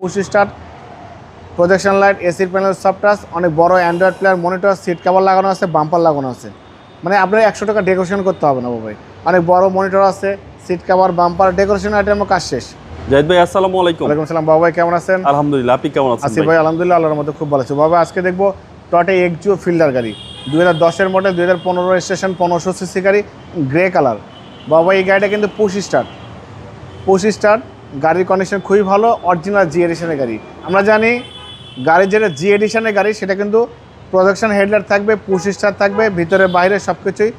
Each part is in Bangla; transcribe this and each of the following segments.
পুশ স্টার্ট প্রজেকশন লাইট এসির প্যানেল সফটাস অনেক বড় Android player monitor seat cover লাগানো আছে বাম্পার লাগানো আছে। মানে আপনার একশো টাকা ডেকোরেশন করতে হবে না ভাই। অনেক বড় মনিটর আছে সিট কভার বাম্পার ডেকোরেশন আইটেমের কাজ শেষ। জাহিদ ভাই আসসালামু আলাইকুম। ওয়ালাইকুম আসসালাম বাবা ভাই কেমন আছেন? আলহামদুলিল্লাহ আপনি কেমন আছেন আসিফ ভাই? আলহামদুলিল্লাহ আল্লাহর মধ্যে খুব ভালো আছে। বাবা আজকে দেখব টটে এক্সিও ফিল্ডার গাড়ি। দুই হাজার দশের মডেল দুই হাজার পনেরো স্টেশন পনেরোশো সিসি গাড়ি গ্রে কালার বাবা এই গাড়িটা কিন্তু পুশ স্টার্ট। পুশ স্টার্ট গাড়ির কন্ডিশন খুবই ভালো অরিজিনাল জি এডিশনের গাড়ি। আমরা জানি গাড়ির যেটা জি এডিশনের গাড়ি, সেটা কিন্তু প্রোডাকশন হেডলাইট থাকবে পুশ স্টার থাকবে, ভিতরে বাইরে সব কিছুই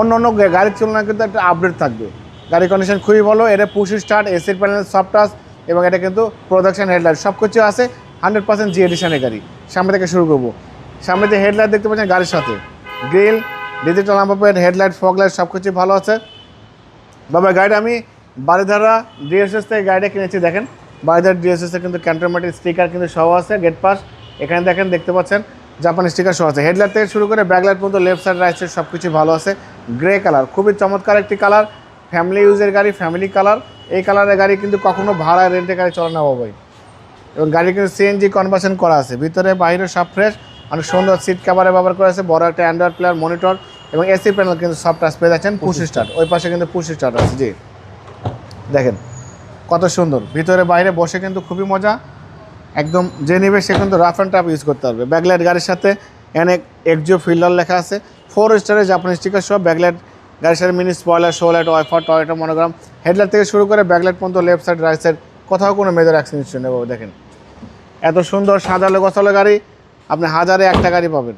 অন্য অন্য গাড়ির তুলনায় কিন্তু একটা আপডেট থাকবে। গাড়ির কন্ডিশন খুবই ভালো, এটা পুশ স্টার্ট এসির প্যানেল সফট এবং এটা কিন্তু প্রোডাকশন হেডলাইট সব কিছু আছে হান্ড্রেড পার্সেন্ট জি এডিশনের গাড়ি। সামনে থেকে শুরু করব। সামনে যে হেডলাইট দেখতে পাচ্ছেন গাড়ির সাথে। Grill digital number headlight fog light সব কিছু ভালো আছে। বাবা, গাড়িটা আমি বারিধারা ডিএসএস থেকে গাড়িটা কিনেছি দেখেন। বারিধারা ডিএসএস কিন্তু ক্যান্টনমেন্টের স্টিকার কিন্তু সহ আছে গেট পাস এখানে দেখেন দেখতে পাচ্ছেন জাপানি স্টিকার সহ আছে। হেডলাইট থেকে শুরু করে ব্যাকলাইট পর্যন্ত লেফট সাইড রাইট সাইড সব কিছু ভালো আছে। গ্রে কালার খুবই চমৎকার একটি কালার ফ্যামিলি ইউজের গাড়ি ফ্যামিলি কালার এই কালারের গাড়ি কিন্তু কখনো ভাড়া রেন্টে গাড়ি চলে না বাবাই এবং গাড়ি কিন্তু সিএনজি কনভার্সন করা আছে। ভিতরে বাইরে সব ফ্রেশ অনেক সুন্দর সিট কাভারে ব্যবহার করা আছে। বড় একটা অ্যান্ড্রয়েড প্লেয়ার মনিটর এবং এসি প্যানেল কিন্তু সব টাচ পেয়ে যাচ্ছেন পুশ স্টার্ট ওই পাশে কিন্তু পুশ স্টার্ট আছে জি। দেখেন, কত সুন্দর। ভিতরে বাইরে বসে কিন্তু খুবই মজা। একদম যে নেবে সে কিন্তু রাফ অ্যান্ড টাফ ইউজ করতে পারবে। ব্যাকলাইট গাড়ির সাথে অনেক এক্সিও ফিল্ডার লেখা আছে। ফোর স্টারের জাপানি স্টিকার সহ ব্যাকলাইট গাড়ির সাথে mini spoiler show light wiper Toyota monogram headlight থেকে শুরু করে ব্যাকলাইট পর্যন্ত লেফট সাইড রাইট সাইড কোথাও কোনো মেজর অ্যাক্সিডেন্ট নেই, বাবু, দেখেন। এত সুন্দর সাজালো গোছালো গাড়ি, আপনি হাজারে একটা গাড়ি পাবেন।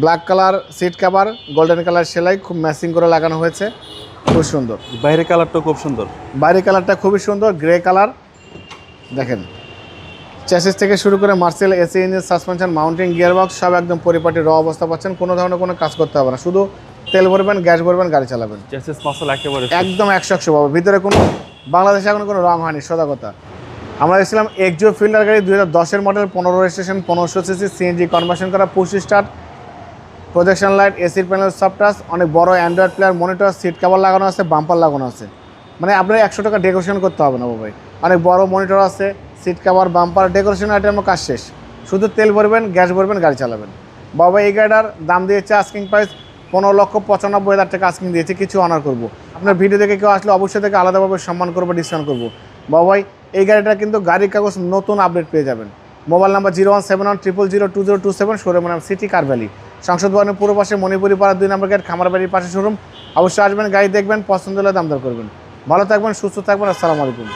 Black colour seat cover golden colour সেলাই খুব ম্যাচিং করে লাগানো হয়েছে। খুব সুন্দর। বাইরের কালারটা খুব সুন্দর। বাইরে কালারটা খুবই সুন্দর গ্রে কালার। দেখেন চ্যাসিস থেকে শুরু করে Marcel AC engine suspension mounting gearbox সব একদম পরিপাটি র অবস্থা পাচ্ছেন। কোনো ধরনের কোনো কাজ করতে হবে না। শুধু তেল ভরবেন গ্যাস ভরবেন গাড়ি চালাবেন। চেসিস মাসল একেবারে একদম একশো একশো পাবো। ভিতরে কোনো বাংলাদেশে এখন কোনো রং হয়নি সদা কথা। আমরা এসেছিলাম এক্সিও ফিল্ডার গাড়ি দুই হাজার দশের মডেল পনেরো রেজিস্ট্রেশন পনেরোশো সিসি সিএনজি কনভার্সন করা পুশ স্টার্ট প্রজেকশন লাইট এসির প্যানেল সফটাস অনেক বড় Android player monitor seat cover লাগানো আছে বাম্পার লাগানো আছে। মানে আপনার একশো টাকা ডেকোরেশন করতে হবে না ভাই। অনেক বড় মনিটর আছে সিট কাভার বাম্পার ডেকোরেশন আইটেমের কাজ শেষ। শুধু তেল ভরবেন, গ্যাস ভরবেন, গাড়ি চালাবেন। বাবা এই গাড়িটার দাম দিয়েছে আস্কিং প্রাইস পনেরো লক্ষ পঁচানব্বই হাজার টাকা আস্কিং দিয়েছে, কিছু অনার করব। আপনার ভিডিও দেখে কেউ আসলে অবশ্যই থেকে আলাদাভাবে সম্মান করব ডিসকাউন্ট করব। বাবাই এই গাড়িটা কিন্তু গাড়ির কাগজ নতুন আপডেট পেয়ে যাবেন। Mobile number zero one seven one triple zero two zero two seven showroom নাম সিটি কার ভ্যালি সংসদ ভবনের পূর্ব পাশে মণিপুরি পাড়া দুই নম্বর গেট খামারবাড়ির পাশে শোরুম। অবশ্যই আসবেন, গাড়ি দেখবেন, পছন্দ হলে দাম দর করবেন। ভালো থাকবেন, সুস্থ থাকবেন, আসসালামু আলাইকুম।